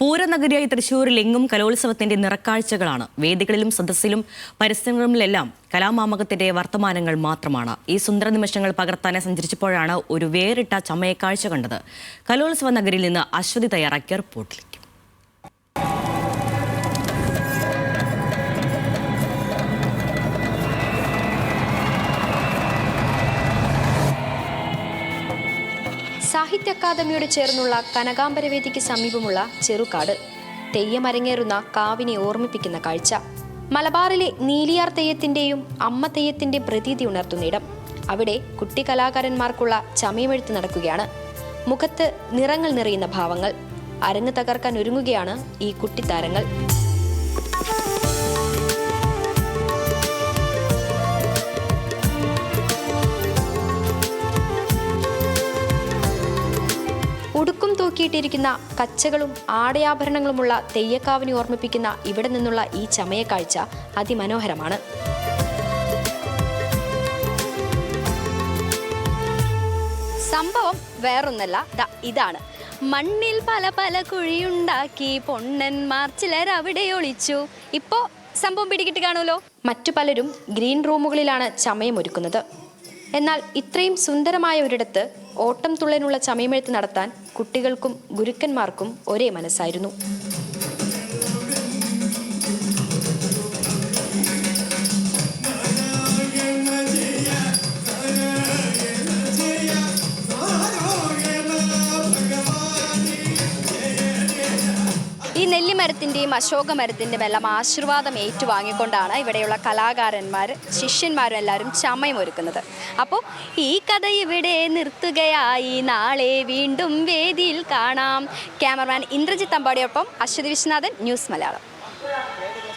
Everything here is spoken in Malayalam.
പൂരനഗരിയായ തൃശ്ശൂരിൽ എങ്ങും കലോത്സവത്തിന്റെ നിറക്കാഴ്ചകളാണ്. വേദികളിലും സദസ്സിലും പരിസരങ്ങളിലെല്ലാം കലാമാമകത്തിന്റെ വർത്തമാനങ്ങൾ മാത്രമാണ്. ഈ സുന്ദര നിമിഷങ്ങൾ പകർത്താനെ സഞ്ചരിച്ചപ്പോഴാണ് ഒരു വേറിട്ട ചമയക്കാഴ്ച കണ്ടത്. കലോത്സവ നഗരിയിൽ നിന്ന് അശ്വതി തയ്യാറാക്കിയ റിപ്പോർട്ടിലേക്ക്. സാഹിത്യ അക്കാദമിയോട് ചേർന്നുള്ള കനകാംബരവേദിക്ക് സമീപമുള്ള ചെറുകാട്. തെയ്യമരങ്ങേറുന്ന കാവിനെ ഓർമ്മിപ്പിക്കുന്ന കാഴ്ച. മലബാറിലെ നീലിയാർ തെയ്യത്തിന്റെയും അമ്മ തെയ്യത്തിന്റെ പ്രതീതി ഉണർത്തുന്ന ഇടം. അവിടെ കുട്ടി കലാകാരന്മാർക്കുള്ള ചമയമെഴുത്ത് നടക്കുകയാണ്. മുഖത്ത് നിറങ്ങൾ നിറയുന്ന ഭാവങ്ങൾ. അരങ്ങ് തകർക്കാൻ ഒരുങ്ങുകയാണ് ഈ കുട്ടിത്താരങ്ങൾ. തൂക്കിയിട്ടിരിക്കുന്ന കച്ചകളും ആടയാഭരണങ്ങളുമുള്ള തെയ്യക്കാവിനെ ഓർമ്മിപ്പിക്കുന്ന ഇവിടെ നിന്നുള്ള ഈ ചമയക്കാഴ്ച അതിമനോഹരമാണ്. സംഭവം വേറൊന്നല്ല. ഇതാണ്. മണ്ണിൽ പല പല കുഴിയുണ്ടാക്കി പൊണ്ണന്മാർ ചിലർ അവിടെ ഒളിച്ചു. ഇപ്പോ സംഭവം പിടികിട്ട് കാണുമല്ലോ. മറ്റു പലരും ഗ്രീൻ റൂമുകളിലാണ് ചമയമൊരുക്കുന്നത് എന്നാൽ ഇത്രയും സുന്ദരമായ ഒരിടത്ത് ഓട്ടം തുള്ളനുള്ള ചമയമെഴുത്ത് നടത്താൻ കുട്ടികൾക്കും ഗുരുക്കന്മാർക്കും ഒരേ മനസ്സായിരുന്നു. ഈ നെല്ലിമരത്തിന്റെയും അശോക മരത്തിന്റെയും എല്ലാം ആശീർവാദം ഏറ്റുവാങ്ങിക്കൊണ്ടാണ് ഇവിടെയുള്ള കലാകാരന്മാർ ശിഷ്യന്മാരും എല്ലാവരും ചമയമൊരുക്കുന്നത്. അപ്പോൾ ഈ കഥ ഇവിടെ നിർത്തുകയായി. നാളെ വീണ്ടും വേദിയിൽ കാണാം. ക്യാമറമാൻ ഇന്ദ്രജിത്ത് അമ്പാടിയൊപ്പം അശ്വതി വിശ്വനാഥൻ ന്യൂസ് മലയാളം.